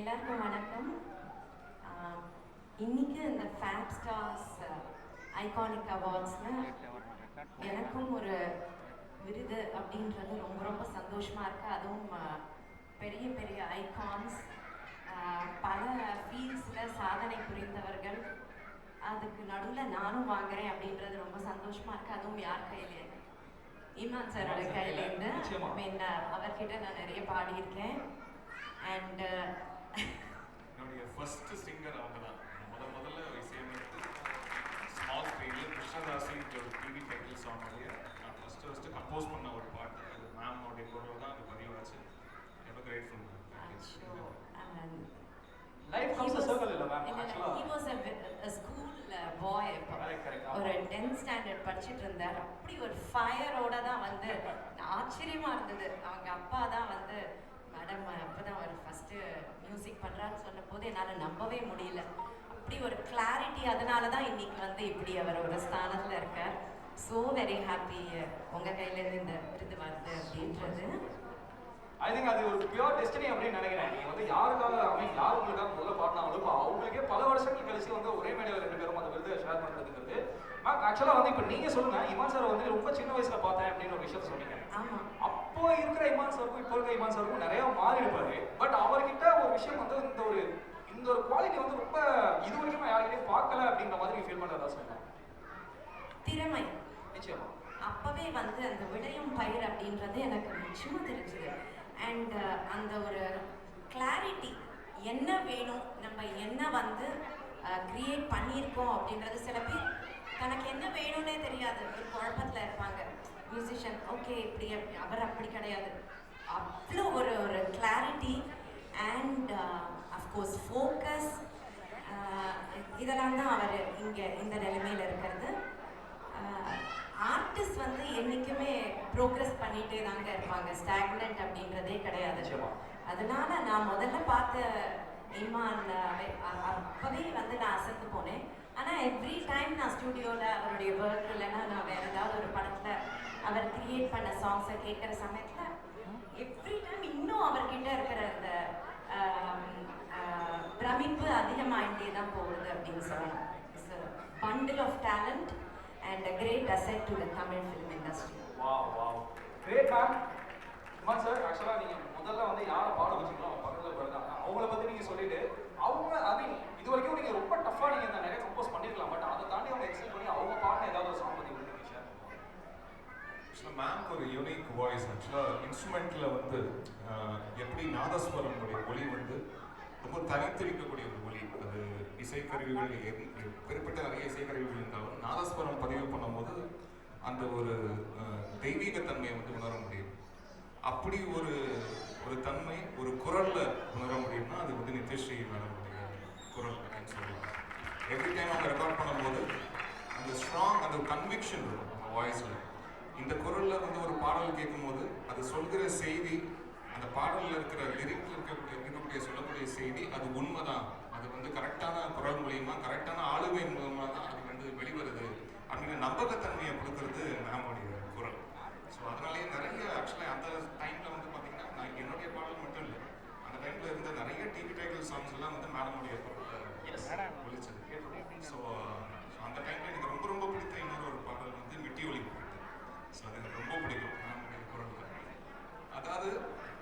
எல்லாருக்கும் வணக்கம். இன்னைக்கு இந்த ஃபேப் ஸ்டார்ஸ் ஐகானிக் அவார்ட்ஸில் எனக்கும் ஒரு விருது அப்படின்றது ரொம்ப ரொம்ப சந்தோஷமா இருக்கு. அதுவும் பெரிய பெரிய ஐகான்ஸ் பல ஃபீல்ட்ஸில் சாதனை புரிந்தவர்கள் அதுக்கு நடுவில் நானும் வாங்குறேன் அப்படின்றது ரொம்ப சந்தோஷமா இருக்கு. அதுவும் யார் கையிலே இமான் சாரோட கையிலேருந்து அவர்கிட்ட நான் நிறைய பாடியிருக்கேன். அண்ட் என்னுடைய ஃபர்ஸ்ட் சிங்கர் அவங்க தான் முத முதல்ல இசையமைத்து ஸ்மால் ஸ்க்ரீனில் கிருஷ்ணதாசின்ற ஒரு டிவி டைட்டில் சாங்லேயே நான் ஃபர்ஸ்ட் ஃபர்ஸ்ட் கம்போஸ் பண்ண ஒரு பாட்டு. அது மேமோடைய குரல் தான் அது பதிவாச்சு ரொம்ப grateful life comes a circle இல்ல ma'am actually was a, a school uh, boy அப்போ. Correct, correct. ஒரு 10th ஸ்டாண்டர்ட் படிச்சிட்டு இருந்தார். அப்படி ஒரு ஃபயரோட தான் வந்து ஆச்சரியமா இருந்தது. அவங்க அப்பா தான் வந்து மேடம் அப்பதான் ஒரு ஃபர்ஸ்ட் மியூசிக் பண்றான்னு சொன்ன போது என்னால நம்பவே முடியல. அப்படி ஒரு கிளாரிட்டி அதனால தான் இன்னைக்கு வந்து இப்படி அவர் ஒரு ஸ்தானத்துல இருக்கார். ஸோ வெரி ஹாப்பி உங்க கையில இருந்து இந்த விருது வருது அப்படின்றது. ஐ திங்க் அது ஒரு பியூர் டெஸ்டினி அப்படின்னு நினைக்கிறேன். நீங்க வந்து யாருக்காக மீன் யார் உங்களுக்காக முதல்ல பாடினாங்களோ இப்போ அவங்களுக்கே பல வருஷங்கள் கழிச்சு வந்து ஒரே மேடையில் ரெண்டு பேரும் அந்த விருதை ஷேர் பண்றதுங்கிறது. மேம் ஆக்சுவலா வந்து இப்போ நீங்க சொல்லுங்க. இமான் சார் வந்து ரொம்ப சின்ன வயசுல பார்த்தேன் அப்படின்னு ஒரு விஷயத்த சொன்னீங்க. அப்போ இருக்கிற இமான் சாருக்கும் இப்போ இருக்கிற இமான் சாருக்கும் நிறைய மாறி இருப்பாரு பட் அவர்கிட்ட ஒரு விஷயம் வந்து இந்த ஒரு இந்த ஒரு குவாலிட்டி வந்து ரொம்ப இது வரைக்கும் நான் யார்கிட்டயும் பார்க்கல அப்படின்ற மாதிரி ஃபீல் பண்றதா சொல்லுவேன் திறமை. நிச்சயமா. அப்பவே வந்து அந்த விளையும் பயிர் அப்படின்றது எனக்கு நிச்சயமா தெரிஞ்சுது. அண்ட் அந்த ஒரு கிளாரிட்டி என்ன வேணும் நம்ம என்ன வந்து கிரியேட் பண்ணியிருக்கோம் அப்படின்றது சில பேர் தனக்கு என்ன வேணும்னே தெரியாது. ஒரு குழப்பத்தில் இருப்பாங்க. மியூசிஷியன் ஓகே இப்படி அவர் அப்படி கிடையாது. அவ்வளோ ஒரு ஒரு கிளாரிட்டி அண்ட் அஃப்கோர்ஸ் ஃபோக்கஸ் இதெல்லாம் தான் அவர் இங்கே இந்த நிலைமையில் இருக்கிறது. ஆர்டிஸ்ட் வந்து என்றைக்குமே ப்ரோக்ரஸ் பண்ணிகிட்டே தாங்க இருப்பாங்க. ஸ்டாக்னன்ட் அப்படின்றதே கிடையாது. அதனால நான் முதல்ல பார்த்த இமான் அப்பவே வந்து நான் அசந்து போனேன். ஆனால் எவ்ரி டைம் நான் ஸ்டூடியோவில் அவருடைய ஒர்க் இல்லைன்னா நான் வேற ஏதாவது ஒரு படத்தில் அவர் பண்ண சாங்ஸை கேட்குற சமயத்தில் எவ்ரி டைம் இன்னும் அவர்கிட்ட இருக்கிற அந்த பிரமிப்பு அதிகமாகிட்டே தான் போகுது அப்படின்னு சொல்லலாம். It's bundle of talent and a great asset to the Tamil film industry wow wow great ma'am sir ஆக்சுவலாக நீங்கள் முதல்ல வந்து யாரை பாட வச்சுக்கலாம் அவங்க பக்கத்தில் போயிருக்காங்க அவங்கள பற்றி நீங்கள் சொல்லிட்டு அவங்க ஐ மீன் இது வரைக்கும் நீங்கள் ரொம்ப டஃப்பாக நீங்கள் இந்த நிறைய கம்போஸ் பண்ணிருக்கலாம். பட் அதை தாண்டி அவங்க எக்ஸல் பண்ணி அவங்க பாடின ஏதாவது ஒரு சாங் பத்தி வந்து நீங்க ஷேர் ஆக்சுவலாக மேம்க்கு ஒரு யூனிக் வாய்ஸ் ஆக்சுவலாக இன்ஸ்ட்ருமெண்ட்டில் வந்து எப்படி நாதஸ்வரமுடைய ஒளி வந்து ரொம்ப தனித்திருக்கக்கூடிய ஒரு ஒளி. அது இசைக்கருவிகள் குறிப்பிட்ட நிறைய இசைக்கருவிகள் இருந்தாலும் நாதஸ்வரம் பதிவு பண்ணும்போது அந்த ஒரு தெய்வீகத்தன்மையை வந்து உணர முடியும். அப்படி ஒரு ஒரு தன்மை ஒரு குரலில் உணர முடியும்னா அது வந்து நித்யஸ்ரீ மேடமுடைய குரல் அப்படின்னு சொல்லலாம். எவ்ரி டைம் அவங்க ரெக்கார்ட் பண்ணும்போது அந்த ஸ்ட்ராங் அந்த கன்விக்ஷன் இருக்கும் அவங்க வாய்ஸில் இந்த குரல்ல வந்து ஒரு பாடல் கேட்கும்போது அது சொல்கிற செய்தி அந்த பாடல்ல இருக்கிற லிரிக்ல இருக்கக்கூடிய இருக்கக்கூடிய சொல்லக்கூடிய செய்தி அது உண்மைதான். அது வந்து கரெக்டான குரல் மூலியமா கரெக்டான ஆளுமை மூலமா தான் அது வந்து வெளிவருது அப்படிங்கிற நம்பகத்தன்மையை கொடுக்கறது மேமுடைய குரல். ஸோ அதனாலேயே நிறைய ஆக்சுவலாக அந்த டைம்ல வந்து பார்த்தீங்கன்னா நான் என்னுடைய பாடல் மட்டும் இல்லை அந்த டைம்ல இருந்த நிறைய டிவி டைட்டில் சாங்ஸ் எல்லாம் வந்து மேடமுடைய. குரலில் ஒழிச்சது ஸோ அந்த டைம்ல எனக்கு ரொம்ப ரொம்ப பிடித்த இன்னொரு ஒரு பாடல் வந்து மிட்டி ஒலி பாட்டு ஸோ அது எனக்கு ரொம்ப பிடிக்கும் மேடமுடைய குரலில் அதாவது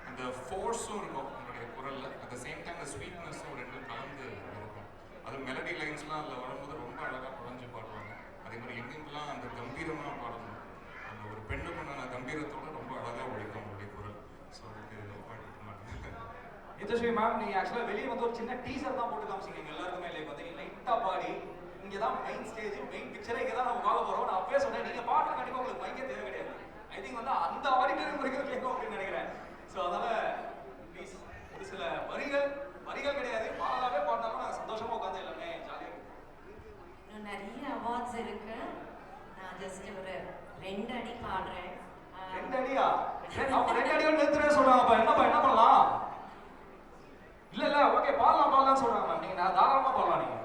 அந்த ஃபோர்ஸும் இருக்கும் உங்களுடைய குரலில். அட் த சேம் டைம் அந்த ஸ்வீட்னஸும் ரெண்டும் கலந்து இருக்கும். அது மெலடி லைன்ஸ்லாம் அதில் வரும்போது ரொம்ப அழகாக குறைஞ்சு பாடுவாங்க. அதே மாதிரி எங்கெங்கெல்லாம் அந்த கம்பீரமாக பாடணும் அந்த ஒரு பெண்ணுக்குண்டான கம்பீரத்தோட ரொம்ப அழகாக ஒழிக்கும் அவங்களுடைய குரல். ஸோ அதுக்கு பாட்டு நித்யஸ்ரீ மேம் நீங்க ஆக்சுவலா வெளியே வந்து ஒரு சின்ன டீசர் தான் போட்டு காமிச்சிங்க எங்க எல்லாருக்குமே லைக் பார்த்தீங்கன்னா லைட்டா பாடி இங்க தான் மெயின் ஸ்டேஜ் மெயின் பிக்சரே இங்க தான் நம்ம பார்க்க போறோம். நான் அப்பவே சொன்னேன் நீங்க பாட்டு கண்டிப்பா உங்களுக்கு மைக்கே தேவை கிடையாது. ஐ திங்க் வந்து அந்த ஆடிட்டோரியம் வரைக்கும் கேட்கும் அப்படின்னு நினைக்கிறேன். ஸோ அதனால சில வரிகள் வரிகள் கிடையாது. பாடலாவே பாடினாலும் நாங்கள் சந்தோஷமா உட்காந்து எல்லாமே ஜாலியாக இன்னும் நிறைய அவார்ட்ஸ் இருக்கு. நான் ஜஸ்ட் ஒரு ரெண்டு அடி பாடுறேன். ரெண்டு அடியா? அவங்க ரெண்டு அடியோட நிறுத்துறேன்னு சொல்றாங்க. அப்ப என்னப்பா என்ன பண்ணலாம்? இல்ல இல்ல ஓகே பாடலாம் பாடலாம்னு சொல்றாங்க. மேம் நீங்க நான் தாராளமா பாடலாம் நீங்க.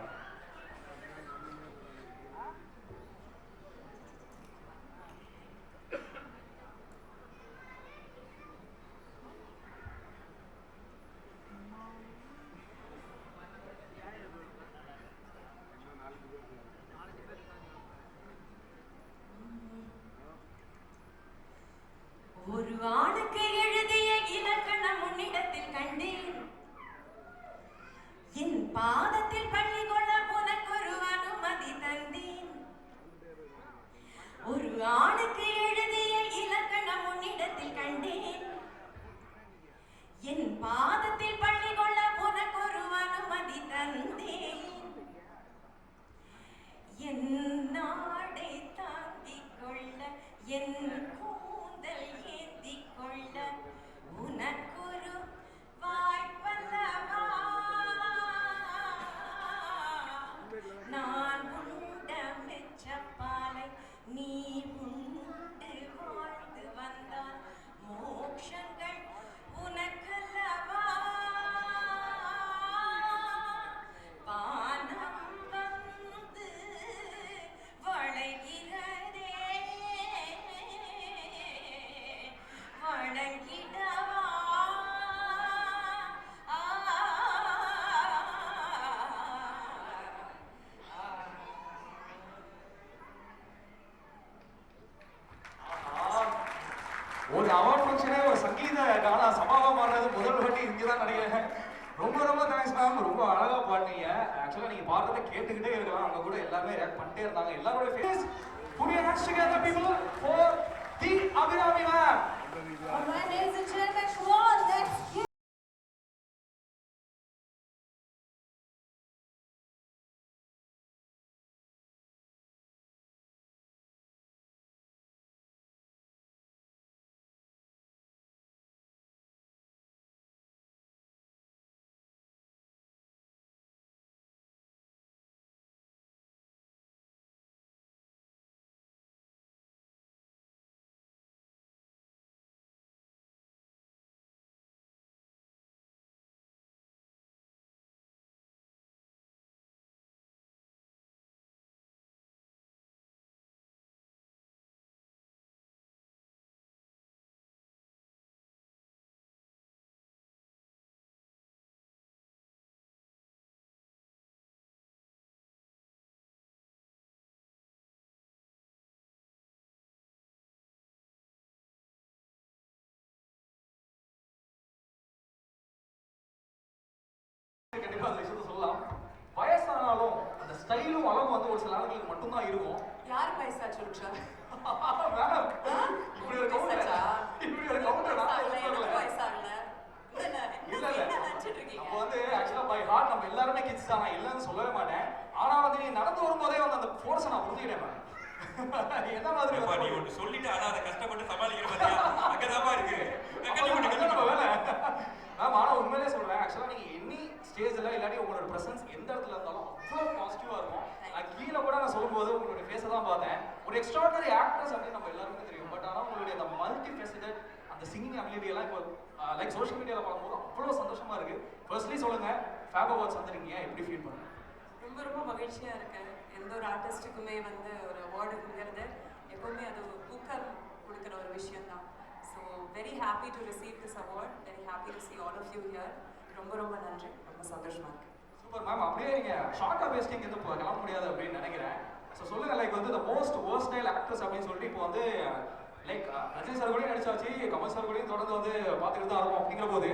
தான் நினைக்கிறேன் ரொம்ப ரொம்ப தேங்க்ஸ் மேம் ரொம்ப அழகா பாடுனீங்க. ஆக்சுவலா நீங்க பாடுறத கேட்டுக்கிட்டே இருக்கலாம். அங்க கூட எல்லாருமே ரியாக்ட் பண்ணிட்டே இருந்தாங்க. எல்லாரோட face Put your hands together, for the Abirami ma'am ma'am. All right, ladies ஸ்டைலும் அழகும் வந்து ஒரு சில ஆளுங்களுக்கு மட்டும்தான் இருக்கும். யார் பைசா சொல்றா மேடம். இப்படி ஒரு கவுண்டர்? இப்படி ஒரு கவுண்டர் பைசா இல்ல, இல்ல. என்ன, இல்ல? நம்ம வந்து ஆக்சுவலா பை ஹார்ட் நம்ம எல்லாருமே கிட்ஸ் தான். நான் இல்லைன்னு சொல்லவே மாட்டேன். ஆனா வந்து நீ நடந்து வரும்போதே வந்து அந்த ஃபோர்ஸை நான் புரிஞ்சுக்கிட்டேன் என்ன மாதிரி நீ ஒண்ணு சொல்லிட்டு ஆனா அதை கஷ்டப்பட்டு சமாளிக்கிற பாத்தியா அங்கதாப்பா இருக்கு கண்டிப்பா அதான் கண்டிப்பா நம்ம வேலை மேம் ஆனா உண்மையிலே சொல்றேன் ஆக்சுவலா நீங்க எனி ஸ்டேஜ்ல இல்லாட்டி உங்களோட பிரசன்ஸ் எந்த இடத்துல இருந்தாலும் அவ்வளவு பாசிட்டிவா இருக்கும் நான் கீழே கூட நான் சொல்லும்போது உங்களுடைய ஃபேஸை தான் பார்த்தேன் ஒரு எக்ஸ்ட்ராடனரி ஆக்ட்ரஸ் அப்படின்னு நம்ம எல்லாருக்குமே தெரியும். பட் ஆனா உங்களுடைய அந்த மல்டி ஃபெசிடட் அந்த சிங்கிங் அபிலிட்டி எல்லாம் இப்போ லைக் சோஷியல் மீடியால பார்க்கும்போது அவ்வளவு சந்தோஷமா இருக்கு. ஃபர்ஸ்ட்லி சொல்லுங்க ஃபேப் அவார்ட்ஸ் வந்திருக்கீங்க. எப்படி ஃபீல் பண்ணுங்க? ரொம்ப ரொம்ப மகிழ்ச்சியா இருக்கு. எந்த ஒரு ஆர்டிஸ்ட்டுக்குமே வந்து ஒரு அவார்டுங்கிறது எப்பவுமே அது ஊக்கம் கொடுக்குற ஒரு விஷயம் தான் so very happy to receive this award very happy to see all of you here ரொம்ப ரொம்ப நன்றி. ரொம்ப சந்தோஷமா இருக்கு. சூப்பர் மேம் அப்படியே நீங்க ஷார்ட்டா பேசிட்டீங்க எதுவும் கிளம்ப முடியாது அப்படின்னு நினைக்கிறேன். ஸோ சொல்லுங்க லைக் வந்து the most worst style actress அப்படின்னு சொல்லிட்டு இப்போ வந்து லைக் ரஜினி சார் கூட நடிச்சாச்சு கமல் சார் கூடயும் தொடர்ந்து வந்து பார்த்துட்டு தான் இருக்கும் அப்படிங்கிற போது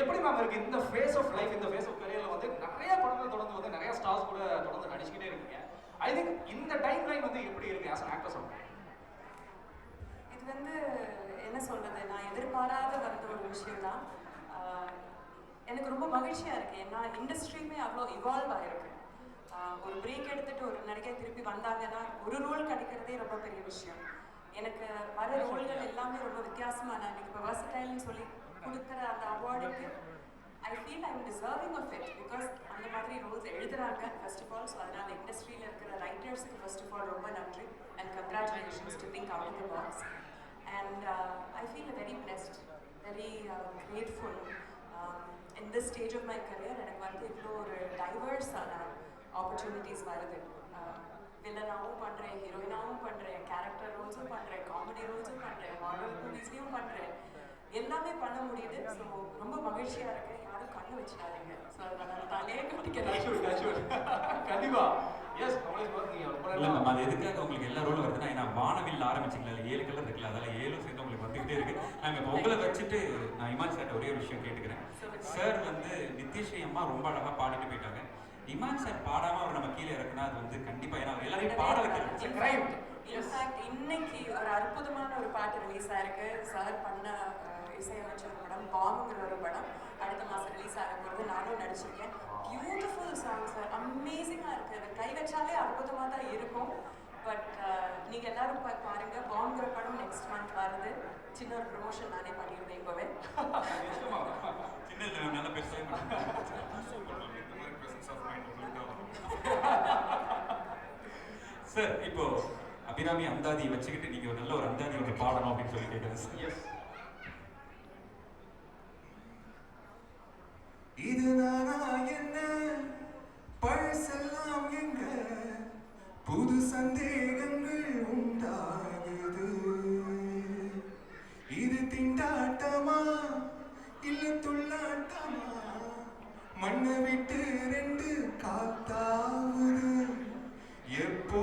எப்படி மேம் இருக்கு இந்த ஃபேஸ் ஆஃப் லைஃப் இந்த ஃபேஸ் ஆஃப் கரியரில் வந்து நிறைய படங்கள் தொடர்ந்து வந்து நிறைய ஸ்டார்ஸ் கூட தொடர்ந்து நடிச்சுக்கிட்டே இருக்கீங்க. ஐ திங்க் இந்த டைம் லைன் வந்து எப்படி இருக்கு ஆஸ் அன் ஆக்டர்ஸ் இது வந்து என்ன சொல்றது நான் எதிர்பாராத வந்த ஒரு விஷயம் தான் எனக்கு ரொம்ப மகிழ்ச்சியா இருக்கு. ஏன்னா இண்டஸ்ட்ரியுமே அவ்வளோ இவால்வ் ஆயிருக்கு. ஒரு பிரேக் எடுத்துட்டு ஒரு நடிகை திருப்பி வந்தாங்கன்னா ஒரு ரோல் கிடைக்கிறதே ரொம்ப பெரிய விஷயம். எனக்கு வர ரோல்கள் எல்லாமே ரொம்ப வித்தியாசமா நான் இன்னைக்கு இப்போ வர்சடைல்னு சொல்லி கொடுக்குற அந்த அவார்டுக்கு I feel I'm deserving of it because அந்த மாதிரி ரோல்ஸ் எழுதுறாங்க ஃபர்ஸ்ட் ஆஃப் ஆல் ஸோ அதனால இண்டஸ்ட்ரியில் இருக்கிற ரைட்டர்ஸ்க்கு ஃபர்ஸ்ட் ஆஃப் ஆல் ரொம்ப நன்றி and congratulations to think out the box and I feel very blessed very grateful in this stage of my career எனக்கு வந்து இவ்வளோ ஒரு ஆப்பர்ச்சுனிட்டிஸ் வருது வில்லனாகவும் பண்ணுறேன் ஹீரோயினாகவும் பண்ணுறேன் கேரக்டர் ரோல்ஸும் பண்ணுறேன் காமெடி ரோல்ஸும் பண்ணுறேன் ஹாரர் மூவிஸ்லையும் பண்ணுறேன் எல்லாமே பண்ண முடியுது. ஸோ ரொம்ப மகிழ்ச்சியாக இருக்கு. யாரும் கண்ணு வச்சிடாதீங்க. ஸோ நான் தலையே கட்டிக்கிறேன். கண்டிப்பா. எஸ் இல்ல மேம் அது எதுக்காக உங்களுக்கு எல்லா ரோலும் வருதுன்னா ஏன்னா வானவில் ஆரம்பிச்சிங்களா? இல்ல ஏழு கலர் இருக்குல்ல அதெல்லாம் ஏழும் சேர்ந்து உங்களுக்கு வந்துகிட்டே வந்துட்டே இருக்கு. நாங்க இப்போ உங்களை வச்சுட்டு நான் இமான் சார்ட்ட ஒரே ஒரு விஷயம் கேட்டுக்கிறேன். சார் வந்து நித்யஸ்ரீ அம்மா ரொம்ப அழகா பாடிட்டு போயிட்டாங்க. இமான் சார் பாடாம அவர் நம்ம கீழே இறக்குனா அது வந்து கண்டிப்பா ஏன்னா எல்லாரையும் பாட. இன்ஃபேக்ட் இன்னைக்கு ஒரு அற்புதமான ஒரு பாட்டு ரிலீஸ் ஆயிருக்கு. சார் பண்ண அஹ், இசையமைச்ச ஒரு படம் பாம்புங்கிற ஒரு படம் அடுத்த மாசம் ரிலீஸ் ஆக போகிறது நானும் நடிச்சிருக்கேன். பியூட்டிஃபுல் சாங் சார் அமேசிங்காக இருக்கு. அது கை வச்சாலே அற்புதமாக தான் இருக்கும். பட் நீங்க எல்லாரும் பா- பாருங்க. பாம்புங்கிற படம் நெக்ஸ்ட் மந்த் வருது. சின்ன ஒரு ப்ரொமோஷன் நானே பண்ணியிருந்தேன் இப்போவே. சின்ன நல்ல பெருசாக உங்களுக்கு தான் வரும். சார் இப்போ அபிராமி அந்தாதி வச்சுக்கிட்டு நீங்க ஒரு நல்ல ஒரு அந்தாதி ஒன்று பாடணும் அப்படின்னு சொல்லி கேட்குறேன் சார் Yes. இது நானா என்ன பழசெல்லாம் எங்க புது சந்தேகங்கள் உண்டாகுது இது திண்டாட்டமா இல்ல துள்ளாட்டமா மண்ணை விட்டு ரெண்டு காத்தாவுது. எப்போ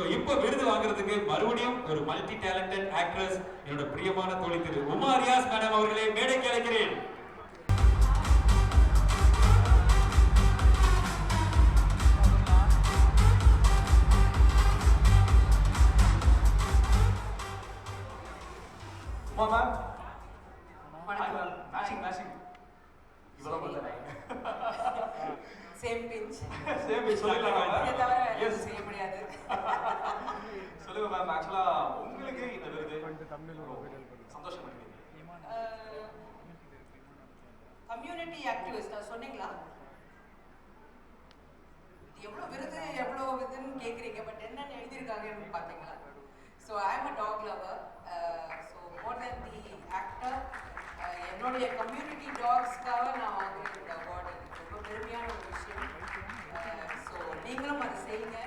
ஸோ இப்போ விருது வாங்குறதுக்கு மறுபடியும் ஒரு மல்டி டேலண்டட் ஆக்ட்ரஸ் என்னோட பிரியமான தோழி திரு உமா ரியாஸ் மேடம் அவர்களே மேடைக்கு அழைக்கிறேன். என்னுடைய கம்யூனிட்டி டாக்ஸ்க்காக நான் வாங்குற இந்த அவார்டு ரொம்ப பெருமையான ஒரு விஷயம். ஸோ நீங்களும் அதை செய்யுங்க.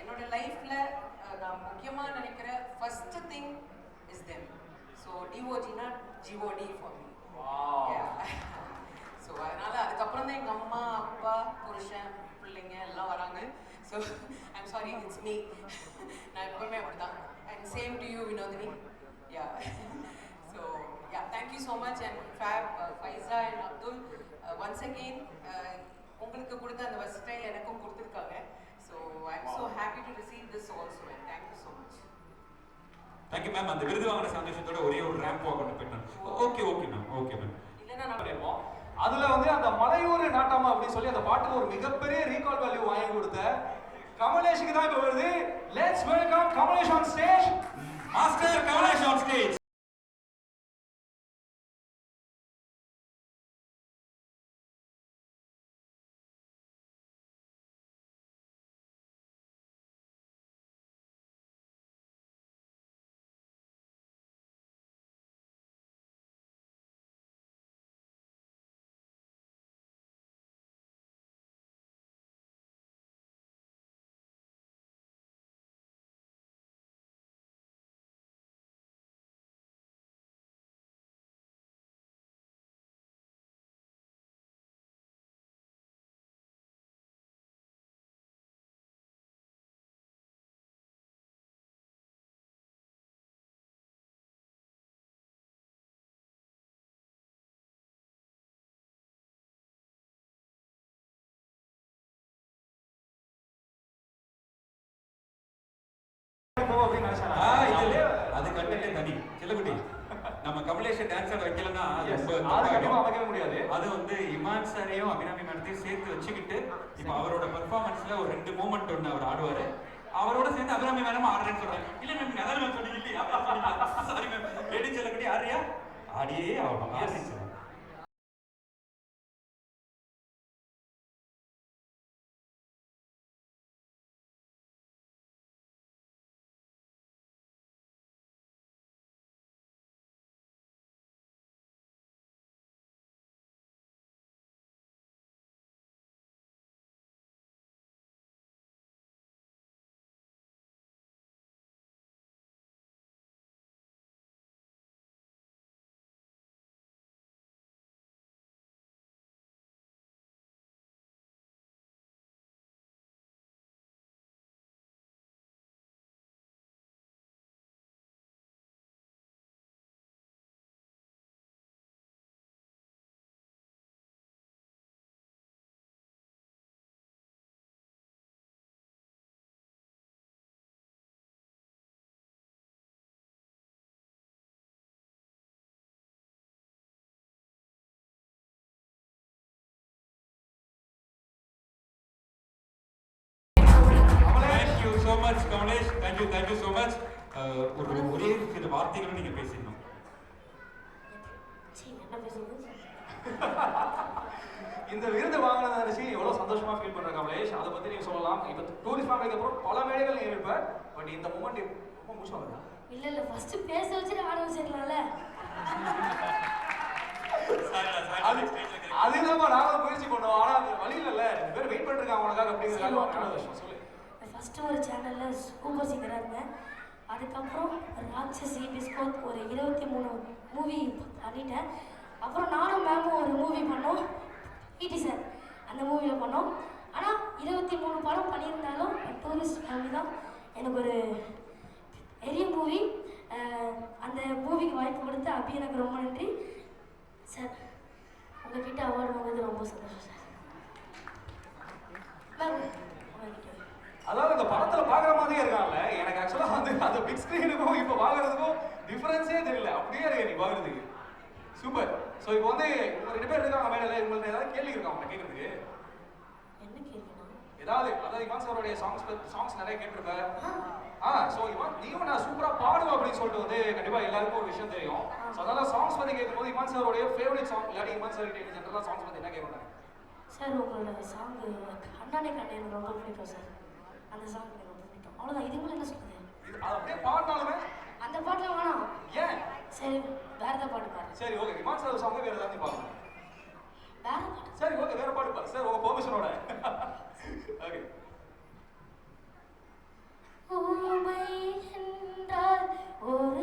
என்னோட லைஃப்பில் நான் முக்கியமாக நினைக்கிற first thing is them so டிஓஜினா G O D for me so அதனால அதுக்கப்புறம் தான் எங்கள் அம்மா அப்பா புருஷன் பிள்ளைங்க எல்லாம் வராங்க. So I'm sorry it's me நான் எப்பவுமே அப்படி தான் and same to you Vinodhini. Yeah so yeah so much and fab Faiza and Abdul once again உங்களுக்கு கொடுத்த அந்த வெஸ்டைல் எனக்கும் கொடுத்துருக்காங்க. So I'm so happy to receive this also and thank you so much thank you ma'am அந்த விருது வாங்கின சந்தோஷத்தோட ஒரே ஒரு ரேம்ப் வாக் கொண்டு போயிட்டேன் okay okay ma'am okay ma'am இல்லைன்னா நான். அதுல வந்து அந்த மலையூர் நாட்டாமா அப்படின்னு சொல்லி அந்த பாட்டுக்கு ஒரு மிகப்பெரிய ரீகால் வேல்யூ வாங்கி கொடுத்த கமலேஷுக்கு தான் இப்ப வருது. Let's welcome Kamalesh on stage master Kamalesh on stage வைக்கலன்னா அது முடியாது. வந்து இமான் சாரையும் அபிராமி மேடத்தையும் சேர்த்து வச்சுக்கிட்டு இப்போ அவரோட பெர்ஃபார்மன்ஸ்ல ஒரு ரெண்டு மூமெண்ட் ஒன்று அவர் ஆடுவாரு. அவரோட சேர்ந்து அபிராமி மேடம் ஆடுறேன்னு சொல்றாங்க இல்ல மேம் அதான் மேம் சொன்னீங்க இல்லையா? சாரி மேம் ரெடி சொல்லக்கூடிய ஆடுறியா? ஆடியே ஆகணும் much Kamalesh thank you thank you so much ஒரு ஒரே சில வார்த்தைகளும் நீங்க பேசிடணும். சீ, என்ன பேசுறது? இந்த விருது வாங்கினதை நினைச்சு எவ்வளவு சந்தோஷமா ஃபீல் பண்ற கமலேஷ்? அதை பத்தி நீங்க சொல்லலாம். இப்ப டூரிஸ்ட் ஃபேமிலிக்கு அப்புறம் பல மேடைகள் நீங்க இருப்ப பட் இந்த மூமெண்ட் ரொம்ப வருதா இல்ல இல்ல ஃபர்ஸ்ட் பேச வச்சிடலாம்ல அது அதுதான் நாங்களும் முயற்சி பண்ணோம். ஆனா அது வழி இல்லைல்ல. ரெண்டு பேர் வெயிட் பண்ணிருக்காங்க உனக்காக அப்படிங்கிறதுக்காக ஒரு நல்ல விஷயம். சொல்லு. ஃபஸ்ட்டு ஒரு சேனலில் சூப்பர் சிங்கராக இருந்தேன். அதுக்கப்புறம் ராட்சசி பிஸ்கோத் ஒரு இருபத்தி மூணு மூவி பண்ணிட்டேன். அப்புறம் நானும் மேமும் ஒரு மூவி பண்ணோம். பிடி சார் அந்த மூவியில் பண்ணோம். ஆனால் இருபத்தி மூணு படம் பண்ணியிருந்தாலும் டூரிஸ்ட் மூவி தான் எனக்கு ஒரு பெரிய மூவி அந்த மூவிக்கு வாய்ப்பு கொடுத்த அபி எனக்கு ரொம்ப நன்றி. சார் உங்ககிட்ட அவார்டு வாங்குறது ரொம்ப சந்தோஷம் சார் மேம் அதாவது இந்த படத்துல பாக்குற மாதிரியே இருக்கான்ல எனக்கு ஆக்சுவலா வந்து அந்த பிக் ஸ்கிரீனுக்கும் இப்ப பாக்குறதுக்கும் டிஃபரன்ஸே தெரியல. அப்படியே இருக்கு நீ பாக்குறதுக்கு. சூப்பர் சோ இப்போ வந்து இவங்க ரெண்டு பேர் இருக்காங்க மேடையில. உங்களுக்கு ஏதாவது கேள்வி இருக்கா அவங்க கேட்கறதுக்கு ஏதாவது அதாவது இமான் சாரோடைய சாங்ஸ் சாங்ஸ் நிறைய கேட்டிருப்ப. ஆ. சோ இமான் நீயும் நான் சூப்பரா பாடுவேன் அப்படின்னு சொல்லிட்டு வந்து கண்டிப்பா எல்லாருக்கும் ஒரு விஷயம் தெரியும். சோ அதனால சாங்ஸ் பத்தி கேட்கும்போது இமான் சாரோடைய ஃபேவரட் சாங் இல்லாட்டி இமான் சார் கிட்ட ஜெனரலா சாங்ஸ் பத்தி என்ன கேட்கணும்? சார் உங்களோட சாங் அண்ணானே கண்ணே ரொம்ப பிடிக்கும் சார். அந்த சாங் எனக்கு ரொம்ப பிடிக்கும். அவ்வளோதான் இதுக்கு மேலே என்ன சொல்லுது அப்படியே பாடினாலுமே? அந்த பாட்டில் வேணாம் ஏன்? சரி வேற ஏதாவது பாட்டு பாரு சரி ஓகே இமான் சார் சாங் வேற ஏதாவது பாருங்க வேற பாட்டு? சரி ஓகே வேற பாட்டு பாரு சார் உங்க பெர்மிஷனோட ஓகே ஊமை என்றால் ஒரு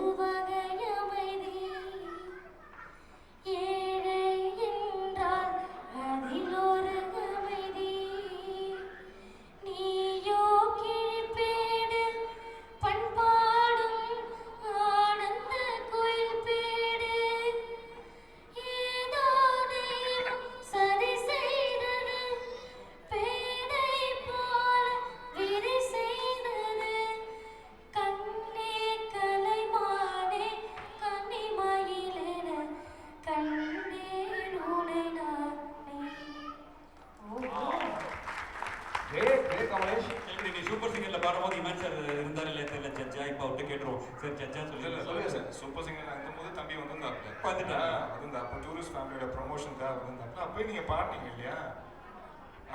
பாடும்போது இமான் சார் இருந்தார் இல்லையா தெரியல ஜட்ஜா இப்போ அவர்கிட்ட கேட்டுருவோம். சார் ஜட்ஜா இல்ல, சொல்லி இல்ல, சொல்லுங்க சார். சூப்பர் சிங்கர் இருக்கும்போது தம்பி வந்திருந்தாப்ல வந்துட்டாரா? வந்து அப்போ டூரிஸ்ட் ஃபேமிலியோட ப்ரொமோஷனுக்காக வந்திருந்தாப்ல அப்போ நீங்க பாடுனீங்க இல்லையா?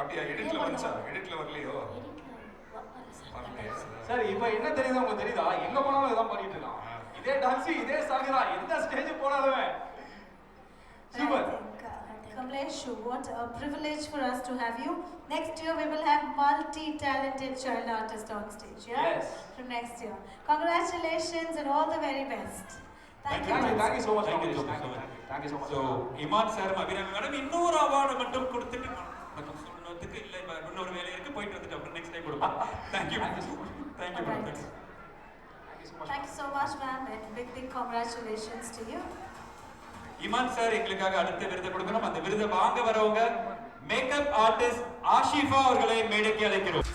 அப்படியா? எடிட்ல வந்துச்சா? எடிட்ல வரலையோ? வரலையா? சார் இப்போ என்ன தெரியுது உங்களுக்கு தெரியுதா? எங்க போனாலும் இதான் பண்ணிட்டு இருக்கான். இதே டான்ஸ் இதே சாங் தான். எந்த ஸ்டேஜ் போனாலுமே. uh, Kamlesh, what a privilege for us to have you. Next year we will have multi-talented child artists on stage, yeah? Yes. From next year. Congratulations and all the very best. Thank you. Thank you thank you so much Thank you so Kamlesh much, so much. Thank you so much so Imman sir Abhirami madam இன்னொரு award மட்டும் கொடுத்துட்டு வணக்கம் சொன்னதுக்கு இல்லை இப்போ இன்னொரு வேலை இருக்கு போயிட்டு வந்துட்டு அப்புறம் நெக்ஸ்ட் டைம் கொடுப்போம் thank you thank you madam thank you Thank you so much, ma'am, and big, big congratulations to you. Imman sir எங்களுக்காக அடுத்த விருதை கொடுக்கணும். அந்த விருதை வாங்க வரவங்க மேக்கப் ஆர்டிஸ்ட் ஆஷிஃபா அவர்களை மேடைக்கு அழைக்கிறோம்.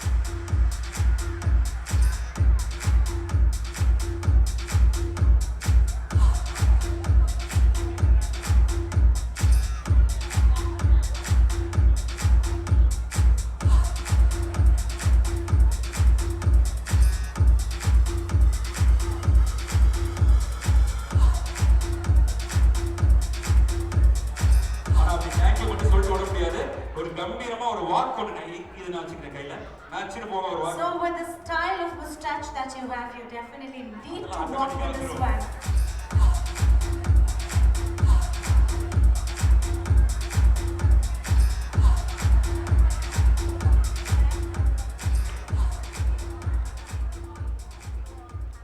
So with the style of mustache that you have, you definitely need to walk with this one.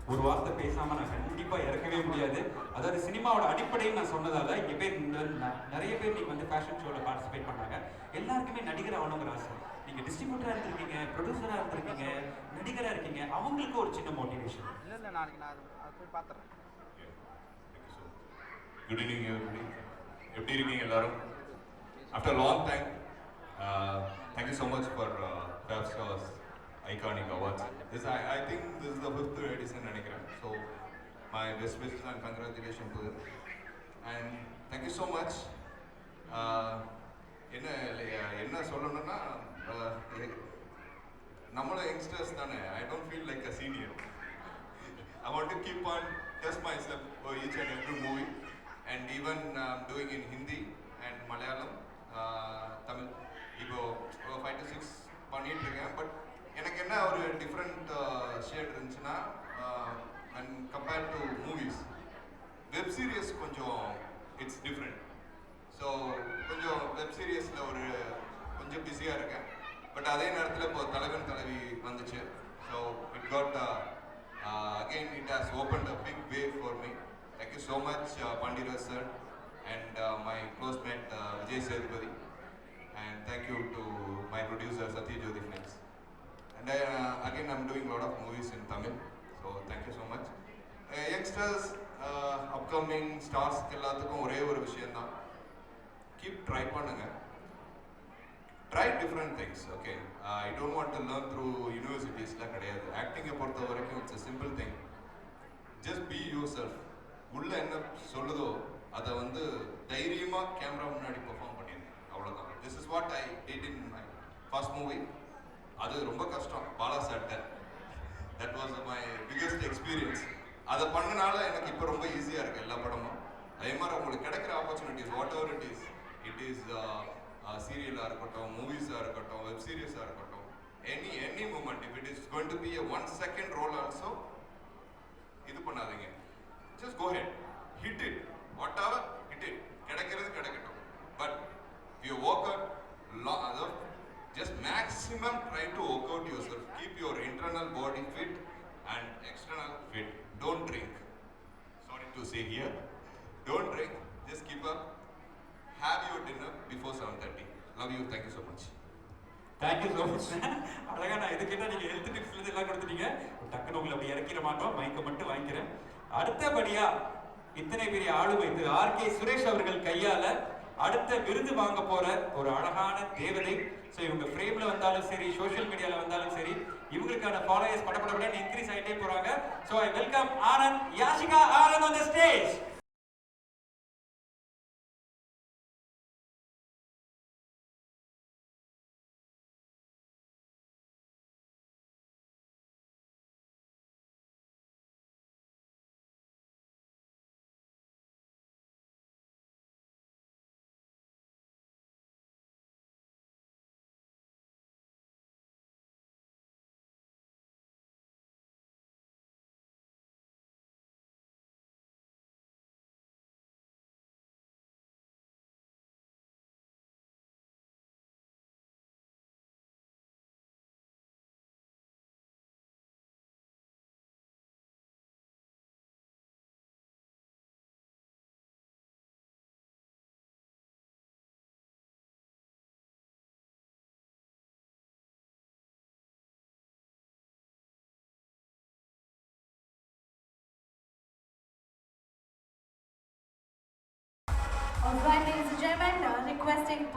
ஒரு வார்த்தை பேசாம நான் கண்டிப்பா இறக்கவே முடியாது. அதாவது சினிமாவோட அடிப்படைன்னு நான் சொன்னதால இங்க பேர் நிறைய பேர் நீங்க வந்து ஃபேஷன் ஷோல பார்ட்டிசிபேட் பண்ணாங்க. எல்லாருக்குமே நடிகர் ஆகணுங்கிற ஆசை. நீங்க டிஸ்ட்ரிபியூட்டரா இருந்திருக்கீங்க ப்ரொடியூசரா இருந்திருக்கீங்க நடிகரா இருக்கீங்க அவங்களுக்கு ஒரு சின்ன மோட்டிவேஷன் இல்லை இல்லை நாளைக்கு நான் அது- போய் பார்த்துறேன். குட் ஈவினிங் எவ்ரிபடி எப்படி இருக்கீங்க எல்லாரும்? After long time thank you so much for fab stars iconic awards this I I think this is the fifth edition நினைக்கிறேன். So my best wishes and congratulation to and thank you so much என்ன இல்லையா, என்ன சொல்லணும்னா Uh, நம்மளும் youngsters தானே. I don't feel like a senior I want to keep on test my self for each and every movie and even doing in Hindi and Malayalam, uh, Tamil. இப்போ five to six பண்ணிட்டு இருக்கேன். But எனக்கு என்ன ஒரு different shade uh, இருந்துச்சுன்னா and compared to movies web series கொஞ்சம் it's different so கொஞ்சம் web சீரியஸில் ஒரு கொஞ்சம் பிஸியாக இருக்கேன். பட் அதே நேரத்தில் இப்போ தலைவன் தலைவி வந்துச்சு. So it got again it has open a big way for me thank you so much Pandiraj sir and my close mate Vijay Sethupathi and thank you to my producer Sathyajothi films and again I'm doing lot of movies in Tamil so thank you so much youngsters upcoming ஸ்டார்ஸ்க்கு எல்லாத்துக்கும் ஒரே ஒரு விஷயந்தான் keep try பண்ணுங்க. Things okay I don't want to learn through யூனிவர்சிட்டிஸ்லாம் கிடையாது. ஆக்டிங்கை பொறுத்த வரைக்கும் it's a simple thing just be your self உள்ளே என்ன சொல்லுதோ அதை வந்து தைரியமாக கேமரா முன்னாடி பெர்ஃபார்ம் பண்ணியிருந்தேன் அவ்வளோதான் this is what I did in my first movie அது ரொம்ப கஷ்டம். Bala Saattai that was my biggest experience அதை பண்ணனால எனக்கு இப்போ ரொம்ப ஈஸியாக இருக்குது எல்லா படமும். அதே மாதிரி உங்களுக்கு கிடைக்கிற opportunities what ever it is it is சீரியலாக இருக்கட்டும் மூவிஸாக இருக்கட்டும் வெப் சீரிஸாக இருக்கட்டும் any any moment if it is going to be a one second role also இது பண்ணாதீங்க just go head hit it what ever hit it கிடைக்கிறது கிடைக்கட்டும் but you work out அதாவது just maximum try to work out yourself keep your internal body fit and external fit don't drink sorry to say here don't drink just keep up have your dinner before 7.30 love you thank you so much thank you so much அழகா நான் எது கேட்டால் நீங்கள் health டிப்ஸ்லேருந்து எல்லாம் கொடுத்துட்டீங்க. டக்குன்னு உங்களை அப்படி இறக்கிற மாட்டோம். மைக்கை மட்டும் வாங்கிக்கிறேன். அடுத்தபடியா இத்தனை பெரிய ஆளுமை திரு ஆர் கே சுரேஷ் அவர்கள் கையால அடுத்த விருது வாங்க போற ஒரு அழகான தேவதை. ஸோ இவங்க ஃப்ரேம்ல வந்தாலும் சரி சோஷியல் மீடியால வந்தாலும் சரி இவங்களுக்கான ஃபாலோயர்ஸ் படப்படப்பட இன்க்ரீஸ் ஆயிட்டே போறாங்க. So I welcome Anand Yashika Anand on the stage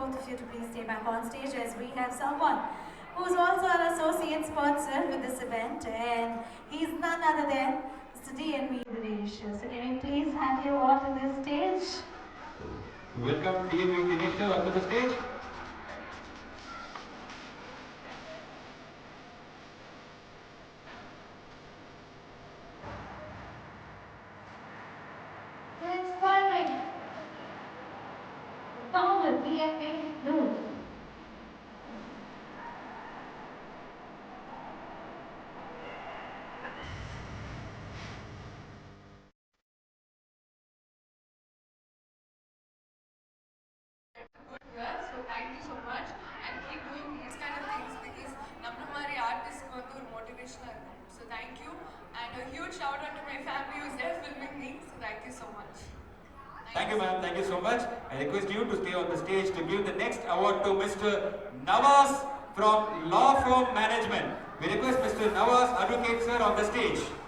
both of you to please stay back on stage as we have someone who's also an associate sponsor for this event and he's none other than Mr. DNB Indonesia. So can we please have him all to this stage? Welcome DNB Indonesia to the stage. presidente.